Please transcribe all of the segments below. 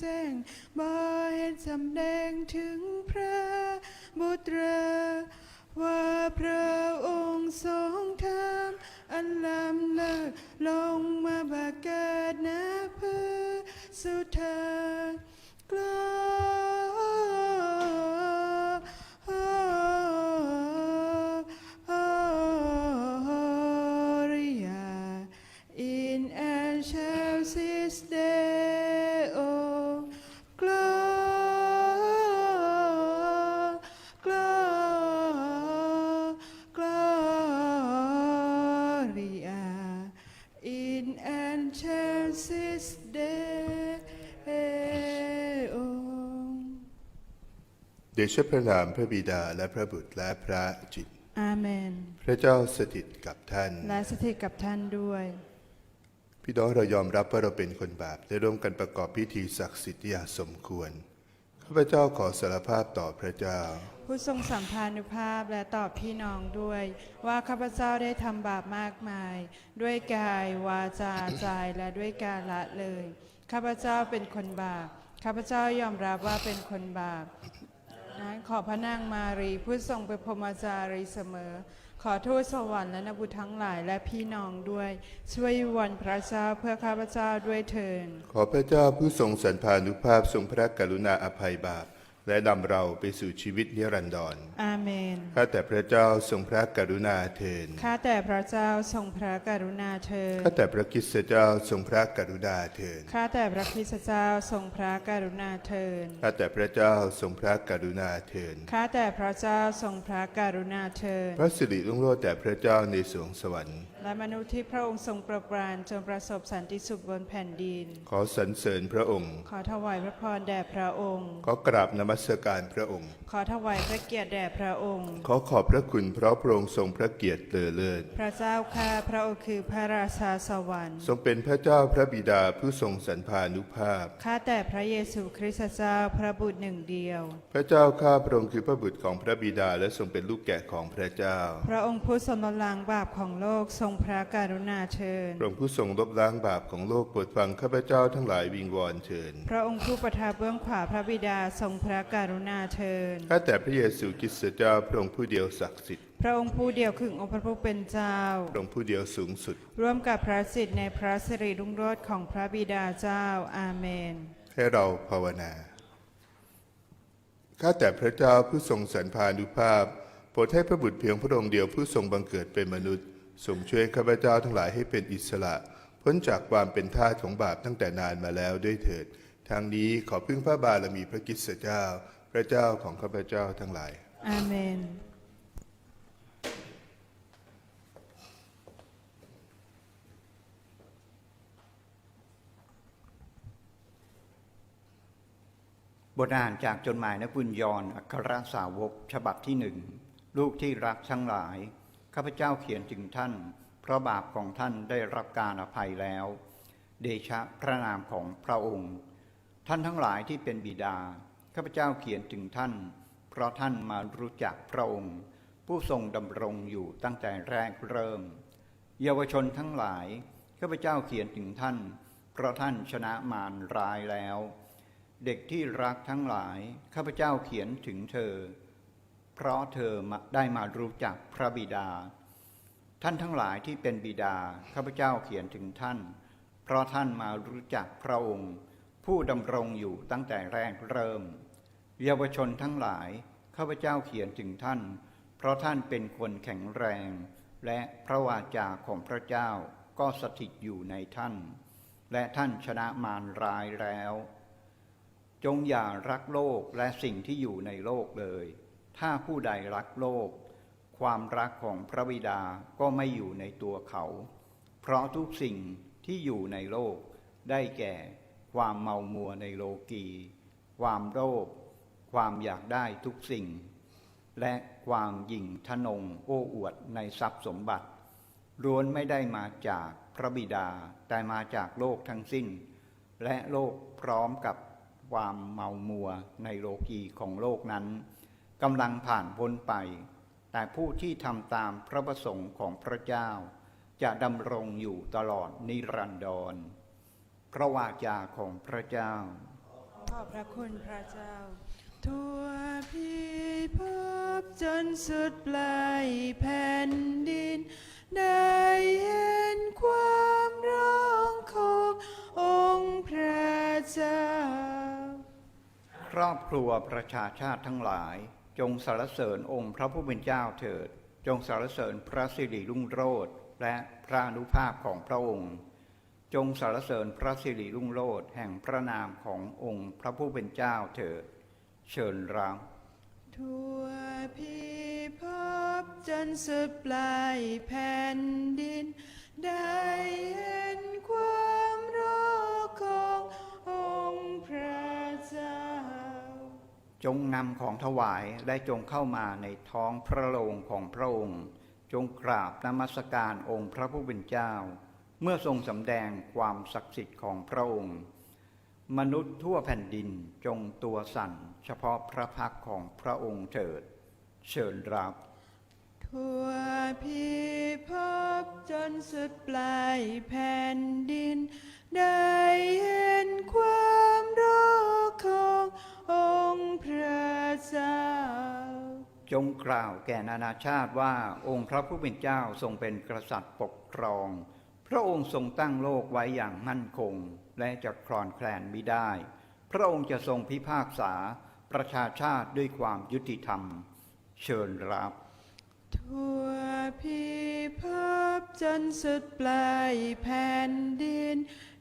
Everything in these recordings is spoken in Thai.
แสงบ่เห็นสำแดงถึงพระบุตรว่าพระองค์ทรงทำอันลำเลิศลงมาบากาศนาเพื่อสุธาก ดชะพระนามพระบิดาและพระบุตรและพระจิต อาเมน พระเจ้าสถิตกับท่าน และสถิตกับท่านด้วย พี่น้องเรายอมรับว่าเราเป็นคนบาปได้ร่วมกันประกอบพิธีศักดิ์สิทธิ์อย่างสมควร ข้าพเจ้าขอสารภาพต่อพระเจ้า ผู้ทรงสัมพันธุภาพและตอบพี่น้องด้วย ว่าข้าพเจ้าได้ทำบาปมากมาย ด้วยกายวาจาใจและด้วยการละเลย ข้าพเจ้าเป็นคนบาปข้าพเจ้ายอมรับว่าเป็นคนบาป นั้นขอพระนางมารีผู้ทรงเป็นพรหมจารีเสมอ ขอทูตสวรรค์และนบุตรทั้งหลายและพี่น้องด้วย ช่วยวันพระเจ้าเพื่อข้าพเจ้าด้วยเถิดขอพระเจ้าผู้ทรงสันพานุภาพทรงพระกรุณาอภัยบาป และนำเราไปสู่ชีวิตนิรันดร อาเมน ข้าแต่พระเจ้าทรงพระกรุณาเทินข้าแต่พระเจ้าทรงพระกรุณาเถิดข้าแต่พระคริสตเจ้าทรงพระกรุณาเทินข้าแต่พระคริสตเจ้าทรงพระกรุณาเถิดข้าแต่พระเจ้าทรงพระกรุณาเทินข้าแต่พระเจ้าทรงพระกรุณาเถิดพระสิริรุ่งโรจน์แต่พระเจ้าในสวงสวรรค์และมนุษย์ที่พระองค์ทรงโปรดปรานจงประสบสันติสุขบนแผ่นดิน ขอสรรเสริญพระองค์ ขอถวายพระพรแด่พระองค์ ขอกราบนมัสการพระองค์ ขอถวายพระเกียรติแด่พระองค์ ขอขอบพระคุณเพราะพระองค์ทรงพระเกียรติเลอเลิศ พระเจ้าข้าพระองค์คือพระราชาสวรรค์ ทรงเป็นพระเจ้าพระบิดาผู้ทรงสรรพานุภาพ ข้าแต่พระเยซูคริสต์เจ้าพระบุตรหนึ่งเดียว พระเจ้าข้าพระองค์คือพระบุตรของพระบิดาและทรงเป็นลูกแกะของพระเจ้า พระองค์ผู้ทรงลดล้างบาปของโลกทรงพระกรุณาเชิญ พระองค์ผู้ทรงลบล้างบาปของโลกโปรดฟังข้าพเจ้าทั้งหลายวิงวอนเชิญ พระองค์ผู้ประทับเบื้องขวาพระบิดาทรงพระกรุณาเชิญ ข้าแต่พระเยซูคริสต์เจ้าพระองค์ผู้เดียวศักดิ์สิทธิ์ พระองค์ผู้เดียวคือองค์พระผู้เป็นเจ้า พระองค์ผู้เดียวสูงสุด ร่วมกับพระสิทธิ์ในพระสิริรุ่งโรจน์ของพระบิดาเจ้า อาเมน ให้เราภาวนา ข้าแต่พระเจ้าผู้ทรงสรรพานุภาพ โปรดให้พระบุตรเพียงพระองค์เดียวผู้ทรงบังเกิดเป็นมนุษย์ ทรงช่วยข้าพเจ้าทั้งหลายให้เป็นอิสระ พ้นจากความเป็นทาสของบาปตั้งแต่นานมาแล้วด้วยเถิดทางนี้ขอพึ่งพระบารมีพระกิตติเจ้า พระเจ้าของข้าพเจ้าทั้งหลาย อาเมนบทอ่านจากจดหมายนักบุญยอนอัครสาวก ฉบับที่หนึ่ง ลูกที่รักทั้งหลาย ข้าพเจ้าเขียนถึงท่าน เพราะบาปของท่านได้รับการอภัยแล้ว เดชะพระนามของพระองค์ ท่านทั้งหลายที่เป็นบิดา ข้าพเจ้าเขียนถึงท่าน เพราะท่านมารู้จักพระองค์ ผู้ทรงดำรงอยู่ตั้งแต่แรกเริ่ม เยาวชนทั้งหลาย ข้าพเจ้าเขียนถึงท่าน เพราะท่านชนะมารร้ายแล้ว เด็กที่รักทั้งหลาย ข้าพเจ้าเขียนถึงเธอ เพราะเธอได้มารู้จักพระบิดา ท่านทั้งหลายที่เป็นบิดาข้าพเจ้าเขียนถึงท่าน เพราะท่านมารู้จักพระองค์ ผู้ดำรงอยู่ตั้งแต่แรกเริ่ม เยาวชนทั้งหลายข้าพเจ้าเขียนถึงท่าน เพราะท่านเป็นคนแข็งแรง และพระวาจาของพระเจ้าก็สถิตอยู่ในท่าน และท่านชนะมารร้ายแล้ว จงอย่ารักโลกและสิ่งที่อยู่ในโลกเลย ถ้าผู้ใดรักโลก ความรักของพระบิดาก็ไม่อยู่ในตัวเขา เพราะทุกสิ่งที่อยู่ในโลก ได้แก่ความเมามัวในโลกี ความโลภความอยากได้ทุกสิ่ง และความหยิ่งทะนงโอ้อวดในทรัพย์สมบัติล้วนไม่ได้มาจากพระบิดาแต่มาจากโลกทั้งสิ้น และโลกพร้อมกับความเมามัวในโลกีของโลกนั้น กำลังผ่านพ้นไป แต่ผู้ที่ทำตามพระประสงค์ของพระเจ้า จะดำรงอยู่ตลอดนิรันดร พระวาจาของพระเจ้า ขอบพระคุณพระเจ้า ทั่วพิภพจนสุดปลายแผ่นดิน ได้เห็นความร้องขององค์พระเจ้า ครอบครัวประชาชาติทั้งหลาย จงสรรเสริญองค์พระผู้เป็นเจ้าเถิด จงสรรเสริญพระสิริรุ่งโรจน์และพระอนุภาพของพระองค์ จงสรรเสริญพระสิริรุ่งโรจน์แห่งพระนามขององค์พระผู้เป็นเจ้าเถิด เชิญรับทั่วพิภพจนสุดปลายแผ่นดินได้ จงนำของถวายและจงเข้ามาในท้องพระโรงของพระองค์ จงกราบนมัสการองค์พระผู้เป็นเจ้า เมื่อทรงสำแดงความศักดิ์สิทธิ์ของพระองค์ มนุษย์ทั่วแผ่นดินจงตัวสั่นเฉพาะพระพักของพระองค์เถิด เชิญรับ ทั่วพิภพจนสุดปลายแผ่นดิน ได้เห็นความรอข องค์พระเจ้า จงกล่าวแก่นานาชาติว่าองค์พระผู้เป็นเจ้าทรงเป็นกษัตริย์ปกครอง พระองค์ทรงตั้งโลกไว้อย่างมั่นคง และจะคลอนแคลนมิได้ พระองค์จะทรงพิพากษาประชาชาติด้วยความยุติธรรม เชิญรับ ทั่วพิภพจนสุดปลายแผ่นดิน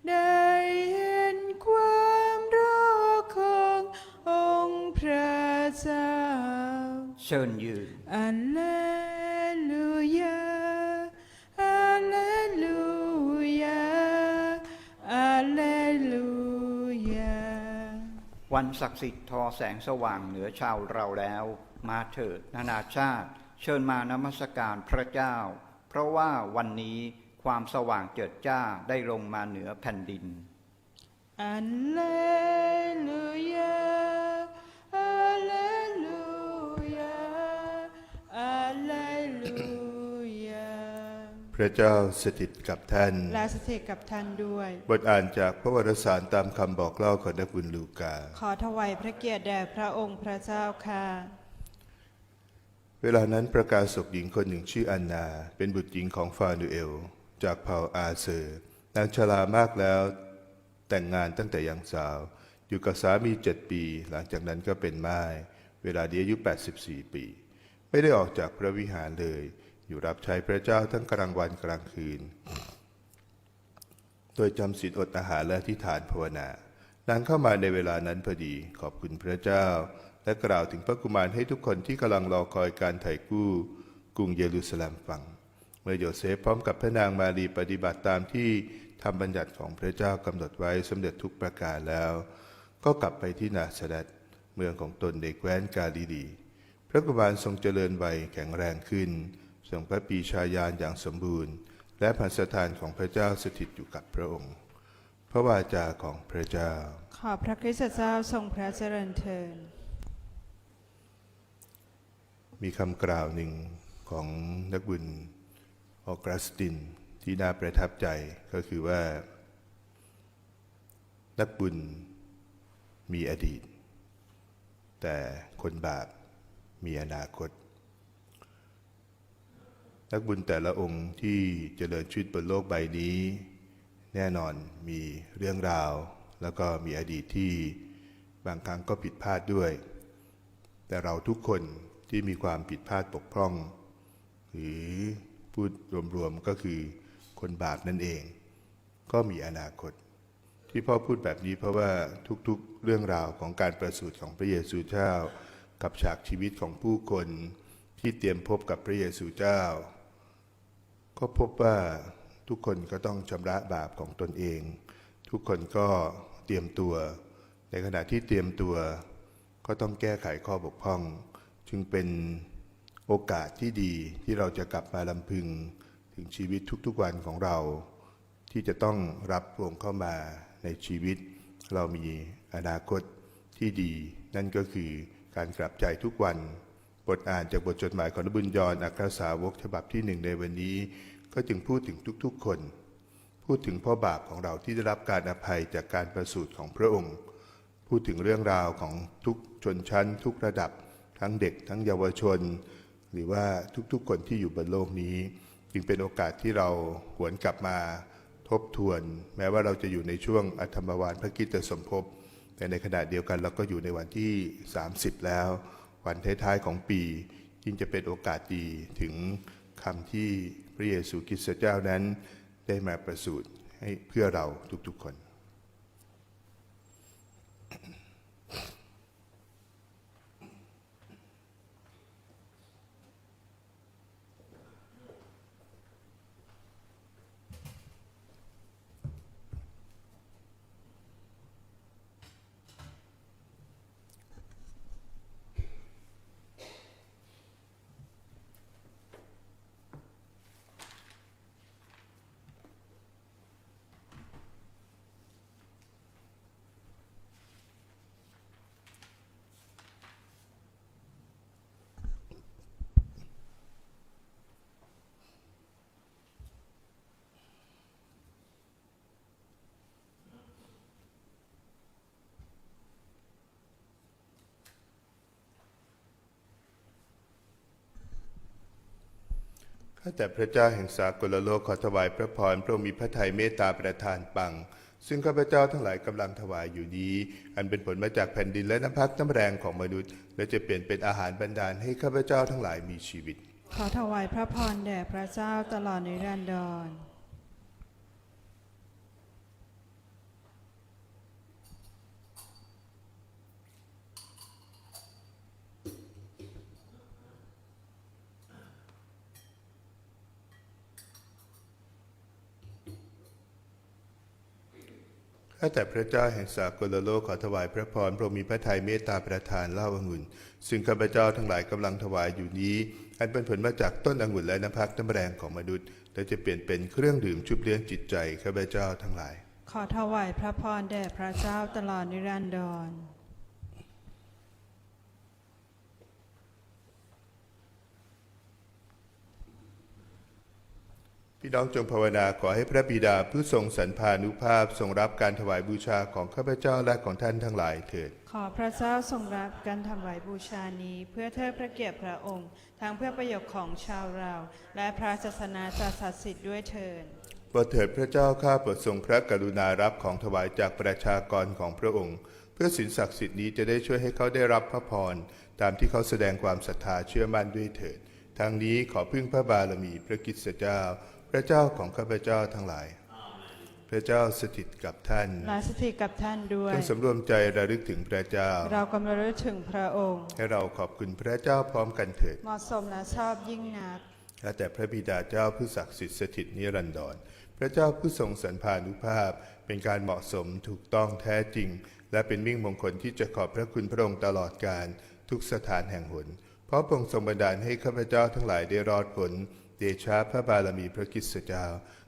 ได้เห็นความรอของ องค์พระเจ้า เชิญยืนอัลเลลูยาอัลเลลูยาอัลเลลูยาวันศักดิ์สิทธิ์ทอแสงสว่างเหนือชาวเราแล้ว มาเถิดนานาชาติ เชิญมานมัสการพระเจ้า เพราะว่าวันนี้ความสว่างเจิดจ้าได้ลงมาเหนือแผ่นดินอั พระเจ้าสถิตกับท่าน และสถิตกับท่านด้วย บทอ่านจากพระวรสารตามคำบอกเล่าของนักบุญลูกา ขอถวายพระเกียรติแด่พระองค์พระเจ้าค่ะ เวลานั้นประกาศกหญิงคนหนึ่งชื่ออันนา เป็นบุตรหญิงของฟานูเอล จากเผ่าอาเซอร์นางชรามากแล้ว แต่งงานตั้งแต่ยังสาว อยู่กับสามีเจ็ดปี หลังจากนั้นก็เป็นม่ายเวลาดีอายุ 84 ปี ไม่ได้ออกจากพระวิหารเลย อยู่รับใช้พระเจ้าทั้งกลางวันกลางคืน โดยจำศีลอดอาหารและที่ฐานภาวนานางเข้ามาในเวลานั้นพอดีขอบคุณพระเจ้า และกล่าวถึงพระกุมารให้ทุกคนที่กำลังรอคอยการไถ่กู้กรุงเยรูซาเล็มฟัง เมื่อโยเซฟพร้อมกับพระนางมารีปฏิบัติตามที่ทำบัญญัติของพระเจ้ากำหนดไว้สำเร็จทุกประการแล้ว ก็กลับไปที่นาซาเรตเมืองของตนในแคว้นกาลิลี พระกุมารทรงเจริญวัยแข็งแรงขึ้น ทรงพระปีชาญาณอย่างสมบูรณ์ และพันสถานของพระเจ้าสถิตอยู่กับพระองค์ พระวาจาของพระเจ้า ขอพระคริสตเจ้าทรงพระเจริญเทินมีคำกล่าวหนึ่งของนักบุญออกัสตินที่น่าประทับใจก็คือว่า นักบุญมีอดีต แต่คนบาปมีอนาคต นักบุญแต่ละองค์ที่เจริญชีวิตบนโลกใบนี้ แน่นอนมีเรื่องราว แล้วก็มีอดีตที่บางครั้งก็ผิดพลาดด้วย แต่เราทุกคนที่มีความผิดพลาดปกพร่อง หรือพูดรวมๆก็คือคนบาปนั่นเอง ก็มีอนาคต ที่พ่อพูดแบบนี้เพราะว่าทุกๆเรื่องราวของการประสูติของพระเยซูเจ้า กับฉากชีวิตของผู้คนที่เตรียมพบกับพระเยซูเจ้า ก็พบว่าทุกคนก็ต้องชำระบาปของตนเอง ทุกคนก็เตรียมตัว ในขณะที่เตรียมตัว ก็ต้องแก้ไขข้อบกพร่อง จึงเป็นโอกาสที่ดีที่เราจะกลับมาลำพึง ถึงชีวิตทุกๆวันของเรา ที่จะต้องรับพรองเข้ามาในชีวิต เรามีอนาคตที่ดี นั่นก็คือการกลับใจทุกวัน บทอ่านจากบทจดหมายของนบุญยอนอัครสาวกฉบับที่หนึ่งในวันนี้ ก็จึงพูดถึงทุกๆคน พูดถึงพ่อบาปของเราที่ได้รับการอภัยจากการประสูติของพระองค์ พูดถึงเรื่องราวของทุกชนชั้น ทุกระดับ ทั้งเด็ก ทั้งเยาวชน หรือว่าทุกๆคนที่อยู่บนโลกนี้ จึงเป็นโอกาสที่เราหวนกลับมาทบทวน แม้ว่าเราจะอยู่ในช่วงอธรรมวานพระกิตตสมภพแต่ในขณะเดียวกันเราก็อยู่ในวันที่ 30 แล้ว วันท้ายๆของปียิ่งจะเป็นโอกาสดีถึงคำที่พระเยซูคริสต์เจ้านั้นได้มาประสูติให้เพื่อเราทุกๆคนาแต่พระเจ้าแห่งสากลโลกขอถวายพระพรพระองค์มีพระทัยเมตตาประทานปัง ซึ่งข้าพเจ้าทั้งหลายกำลังถวายอยู่นี้อันเป็นผลมาจากแผ่นดินและน้ำพักน้ำแรงของมนุษย์ และจะเปลี่ยนเป็นอาหารบรรดาลให้ข้าพเจ้าทั้งหลายมีชีวิต ขอถวายพระพรแด่พระเจ้าตลอดนิรันดร ข้าแต่พระเจ้าแห่งสากลโลกขอถวายพระพรพระมีพระทัยเมตตาประทานเล่าองุ่น ซึ่งข้าพเจ้าทั้งหลายกำลังถวายอยู่นี้ อันเป็นผลมาจากต้นองุ่นและน้ำพักน้ำแรงของมนุษย์ และจะเปลี่ยนเป็นเครื่องดื่มชุบเลี้ยงจิตใจข้าพเจ้าทั้งหลาย ขอถวายพระพรแด่พระเจ้าตลอดนิรันดร พี่น้องจงภาวนาขอให้พระบิดาผู้ทรงสรรพานุภาพทรงรับการถวายบูชาของข้าพเจ้าและของท่านทั้งหลายเถิด ขอพระเจ้าทรงรับการถวายบูชานี้ เพื่อเทิดพระเกียรติพระองค์ ทั้งเพื่อประโยชน์ของชาวเรา และพระศาสนาจักรศักดิ์สิทธิ์ด้วยเถิดโปรดเถิดพระเจ้าข้าโปรดทรงพระกรุณารับของถวายจากประชากรของพระองค์ เพื่อสินศักดิ์สิทธิ์นี้จะได้ช่วยให้เขาได้รับพระพรตามที่เขาแสดงความศรัทธาเชื่อมั่นด้วยเถิดทางนี้ขอพึ่งพระบารมีพระกิตติเจ้า พระเจ้าของข้าพเจ้าทั้งหลาย พระเจ้าสถิตกับท่านลาสถิตกับท่านด้วยจงสำรวมใจระลึกถึงพระเจ้า เรากำลังระลึกถึงพระองค์ ให้เราขอบคุณพระเจ้าพร้อมกันเถิดเหมาะสมและชอบยิ่งนักข้าแต่พระบิดาเจ้าผู้ศักดิ์สิทธิ์สถิตนิรันดรพระเจ้าผู้ทรงสรรพานุภาพ เป็นการเหมาะสมถูกต้องแท้จริง และเป็นมิ่งมงคลที่จะขอบพระคุณพระองค์ตลอดการทุกสถานแห่งหน เพราะพระองค์ทรงบันดาลให้ข้าพเจ้าทั้งหลายได้รอดผล เดชะพระบารมีพระคริสตเจ้า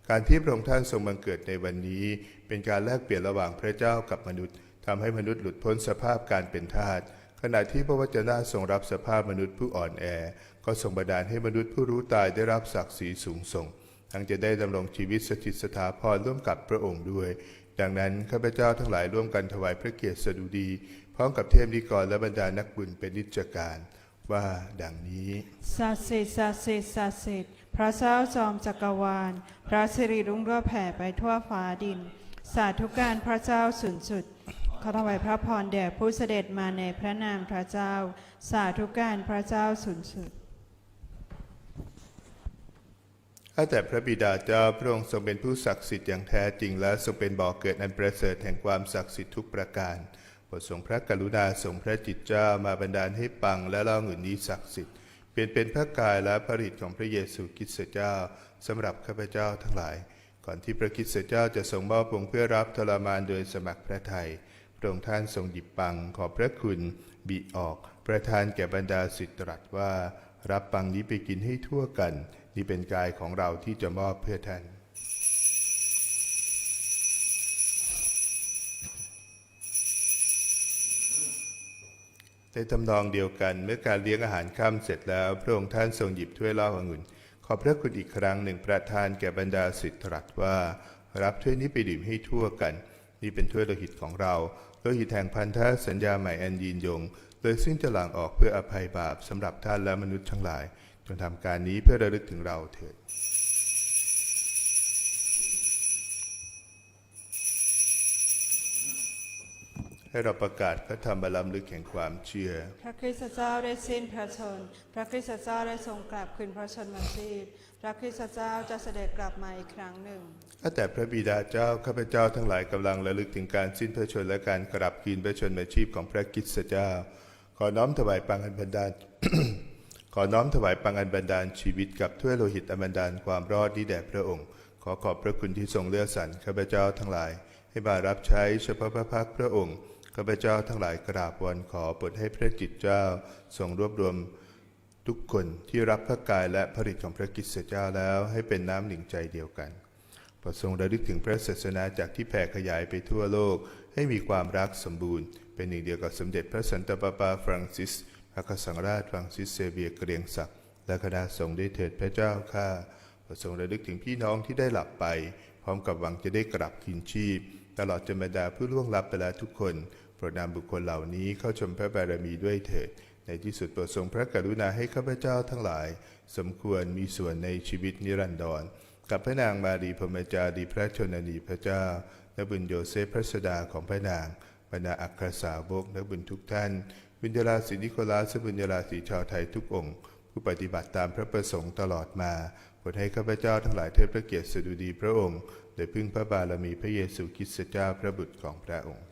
การที่พระองค์ท่านทรงบังเกิดในวันนี้ เป็นการแลกเปลี่ยนระหว่างพระเจ้ากับมนุษย์ทำให้มนุษย์หลุดพ้นสภาพการเป็นทาสขณะที่พระวจนะทรงรับสภาพมนุษย์ผู้อ่อนแอ ก็ทรงบันดาลให้มนุษย์ผู้รู้ตายได้รับศักดิ์ศรีสูงส่ง ทั้งจะได้ดำรงชีวิตสถิตสถาพรร่วมกับพระองค์ด้วย ดังนั้นข้าพเจ้าทั้งหลายร่วมกันถวายพระเกียรติสดุดี พร้อมกับเทพนิกรและบรรดานักบุญเป็นนิจการ ว่าดังนี้ศักดิ์สิทธิ์ศักดิ์สิทธิ์ศักดิ์สิทธิ์ พระเจ้าจอมจักรวาล พระสิริรุ่งเรืองแผ่ไปทั่วฟ้าดิน สาธุการพระเจ้าสูงสุด ขอถวายพระพรแด่ผู้เสด็จมาในพระนามพระเจ้า สาธุการพระเจ้าสูงสุดข้าแต่พระบิดาเจ้าพระองค์ทรงเป็นผู้ศักดิ์สิทธิ์อย่างแท้จริงและทรงเป็นบ่อกเกิดอันประเสริฐแห่งความศักดิ์สิทธิ์ทุกประการโปรดทรงพระกรุณาทรงพระจิตเจ้ามาบันดาลให้ปังและเล่าเงินนี้ศักดิ์สิทธิ์ เปลี่ยนเป็นพระกายและพระฤทธิ์ของพระเยซูคริสต์เจ้าสำหรับข้าพเจ้าทั้งหลาย ก่อนที่พระคริสต์เจ้าจะทรงมอบพระองค์เพื่อรับทรมานโดยสมัครพระทัยพระองค์ท่านทรงหยิบปังขอพระคุณบีออก ประทานแก่บรรดาสิทธิตรัสว่า รับปังนี้ไปกินให้ทั่วกัน นี่เป็นกายของเราที่จะมอบเพื่อท่าน ในทำนองเดียวกันเมื่อการเลี้ยงอาหารค่ำเสร็จแล้ว พระองค์ท่านทรงหยิบถ้วยเหล้าองุ่น ขอบพระคุณอีกครั้งหนึ่งประทานแก่บรรดาสิทธิ์ตรัสว่า รับถ้วยนี้ไปดื่มให้ทั่วกัน นี่เป็นถ้วยโลหิตของเราโลหิตแห่งพันธสัญญาใหม่อันยืนยงเลยซึ่งจะหลั่งออกเพื่ออภัยบาปสำหรับท่านและมนุษย์ทั้งหลาย จงทำการนี้เพื่อระลึกถึงเราเถิด ให้เราประกาศพระธรรมบารมลึกแห่งความเชื่อ พระคริสต์เจ้าได้สิ้นพระชนม์พระคริสต์เจ้าได้ทรงกลับคืนพระชนมาชีพ พระคริสต์เจ้าจะเสด็จกลับมาอีกครั้งหนึ่งข้าแต่พระบิดาเจ้าข้าพเจ้าทั้งหลายกำลังระลึกถึงการสิ้นพระชนม์และการกลับคืนพระชนมาชีพของพระคริสตเจ้า ขอน้อมถวายปังอันบันดาลขอน้อมถวายปังอันบันดาลชีวิตกับถ้วยโลหิตอันบันดาลความรอดนี้แด่พระองค์ ขอขอบพระคุณที่ทรงเลือกสรรข้าพเจ้าทั้งหลาย ให้มารับใช้เฉพาะพระพักตร์พระองค์ ข้าพเจ้าทั้งหลายกราบวอนขอโปรดให้พระจิตเจ้าทรงรวบรวมทุกคนที่รับพระกายและผลิตของพระกิตเจ้าแล้วให้เป็นน้ำหนึ่งใจเดียวกันโปรดทรงระลึกถึงพระศาสนาจากที่แผ่ขยายไปทั่วโลก ให้มีความรักสมบูรณ์ เป็นหนึ่งเดียวกับสมเด็จพระสันตะปาปาฟรังซิสพระกษัตริย์ราชฟรังซิสเซเวียเกรียงศักดิ์และคณะสงฆ์ได้เถิดพระเจ้าข้าโปรดทรงระลึกถึงพี่น้องที่ได้หลับไป พร้อมกับหวังจะได้กลับคืนชีพ ตลอดจนบรรดาผู้ล่วงลับไปแล้วทุกคนโปรดนำบุคคลเหล่านี้เข้าชมพระบารมีด้วยเถิด ในที่สุดโปรดทรงพระกรุณาให้ข้าพเจ้าทั้งหลาย สมควรมีส่วนในชีวิตนิรันดรกับพระนางมารีพรมจารีพระชนนีพระเจ้าและบุญโยเซฟพระสดาของพระนางบรรดาอัครสาวกและบุญทุกท่าน บุญญาราศีนิโคลัสและบุญญาราศีชาวไทยทุกองค์ ผู้ปฏิบัติตามพระประสงค์ตลอดมาโปรดให้ข้าพเจ้าทั้งหลายเทิดพระเกียรติสดุดีพระองค์ โดยพึ่งพระบารมีพระเยซูคริสต์เจ้าพระบุตรของพระองค์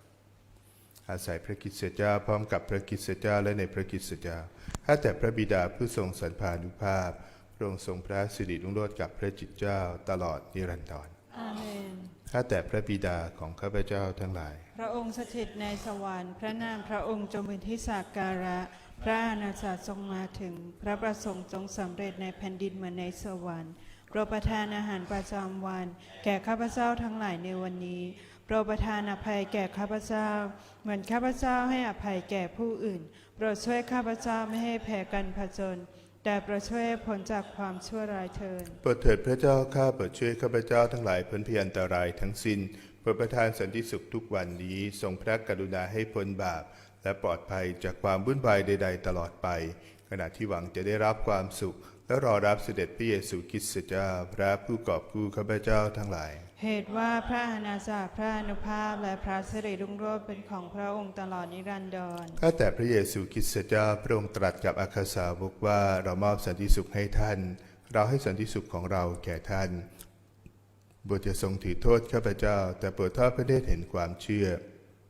อาศัยพระคริสต์เจ้าพร้อมกับพระคริสต์เจ้าและในพระคริสต์เจ้าข้าแต่พระบิดาผู้ทรงสันพานุภาพพระองค์ทรงพระสิริรุ่งโรจน์กับพระจิตเจ้าตลอดนิรันดรอาเมนข้าแต่พระบิดาของข้าพเจ้าทั้งหลาย พระองค์สถิตในสวรรค์พระนามพระองค์จงเป็นที่สักการะ พระอาณาจักรทรงมาถึง พระประสงค์จงสำเร็จในแผ่นดินเหมือนในสวรรค์ โปรดประทานอาหารประจำวัน แก่ข้าพเจ้าทั้งหลายในวันนี้ โปรดประทานอภัยแก่ข้าพเจ้า เหมือนข้าพเจ้าให้อภัยแก่ผู้อื่น โปรดช่วยข้าพเจ้าไม่ให้แพ้กันผจญแต่ปรดช่วยให้พ้นจากความชั่วร้ายเทินโปรดเถิดพระเจ้าข้าโปรดช่วยข้าพเจ้าทั้งหลายพ้นพยันตรายทั้งสิ้นโปรดประทานสันติสุขทุกวันนี้ทรงพระกรุณาให้พ้นบาป และปลอดภัยจากความวุ่นวายใด ๆ ตลอดไป ขณะที่หวังจะได้รับความสุข และรอรับเสด็จพระเยซูคริสต์เจ้าพระผู้กอบกู้ข้าพเจ้าทั้งหลาย เหตุว่าพระอาณาจักรพระอนุภาพและพระสิริรุ่งโรจน์เป็นของพระองค์ตลอดนิรันดรข้าแต่พระเยซูคริสต์เจ้าพระองค์ตรัสกับอาคาสาวกว่าเรามอบสันติสุขให้ท่าน เราให้สันติสุขของเราแก่ท่านบทจะทรงถือโทษข้าพเจ้า แต่โปรดทอดพระเนตรเห็นความเชื่อ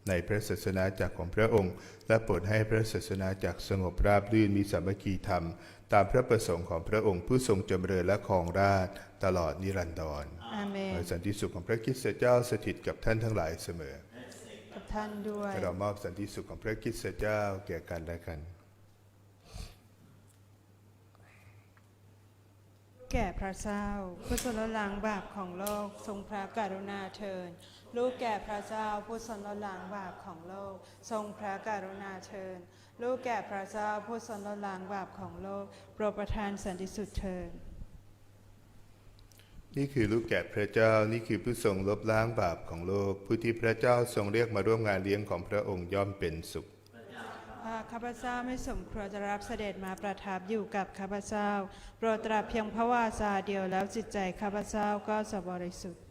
ในพระศาสนาจักรของพระองค์ และโปรดให้พระศาสนาจักรสงบราบรื่นมีสามัคคีธรรม ตามพระประสงค์ของพระองค์ผู้ทรงจำเริญและครองราชย์ตลอดนิรันดรอาเมนขอสันติสุขของพระคริสต์เจ้าสถิตกับท่านทั้งหลายเสมอ กับท่านด้วยให้เรามอบสันติสุขของพระคริสต์เจ้าแก่กันและกัน แก่พระเจ้าผู้ทรงละล้างบาปของโลกทรงพระกรุณาเทินลูกแก่พระเจ้าผู้ทรงละล้างบาปของโลก ทรงพระกรุณาเทิน ลูกแก่พระเจ้าผู้ทรงละล้างบาปของโลก โปรดประทานสันติสุขเทินนี่คือลูกแกะพระเจ้านี่คือผู้ทรงลบล้างบาปของโลก ผู้ที่พระเจ้าทรงเรียกมาร่วมงานเลี้ยงของพระองค์ย่อมเป็นสุขหากข้าพเจ้าไม่สมควรจะรับเสด็จมาประทับอยู่กับข้าพเจ้า โปรดตรัสเพียงพระวาจาเดียวแล้วจิตใจข้าพเจ้าก็จะบริสุทธิ์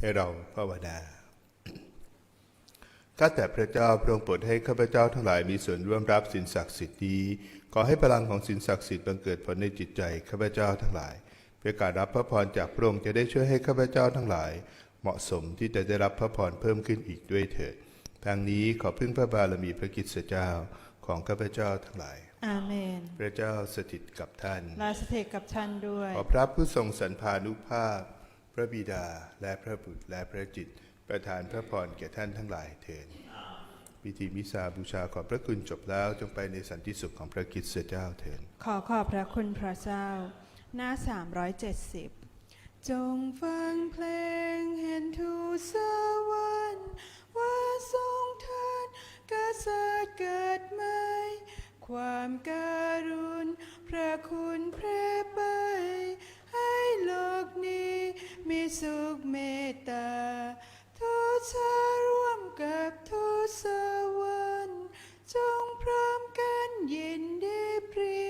ให้เราภาวนาข้าแต่พระเจ้าพระองค์โปรดให้ข้าพเจ้าทั้งหลายมีส่วนร่วมรับสินศักดิ์สิทธิ์นี้ขอให้พลังของสินศักดิ์สิทธิ์บังเกิดผลในจิตใจข้าพเจ้าทั้งหลาย เพื่อการรับพระพรจากพระองค์จะได้ช่วยให้ข้าพเจ้าทั้งหลาย เหมาะสมที่จะได้รับพระพรเพิ่มขึ้นอีกด้วยเถิดทางนี้ขอพึ่งพระบารมีพระกิตติเจ้าของข้าพเจ้าทั้งหลาย อาเมน พระเจ้าสถิตกับท่านลาสถิตกับท่านด้วย ขอพระผู้ทรงสรรพานุภาพ พระบิดาและพระบุตรและพระจิตรประทานพระพรแก่ท่านทั้งหลายเถิดพิธีมิสาบูชาขอบพระคุณจบแล้วจงไปในสันติสุขของพระคริสต์เจ้าเถิดขอขอบพระคุณพระเจ้า หน้า 370 จงฟังเพลงเห็นทูตสวรรค์ว่าทรงทานกษัตริย์เกิดใหม่ความการุณ พระคุณแพร่ไปให้โล กนี้ มีสุขเมตตาทุกชาร่วมกับทุกสวรรค์จงพร้อมกันยินดีเพรี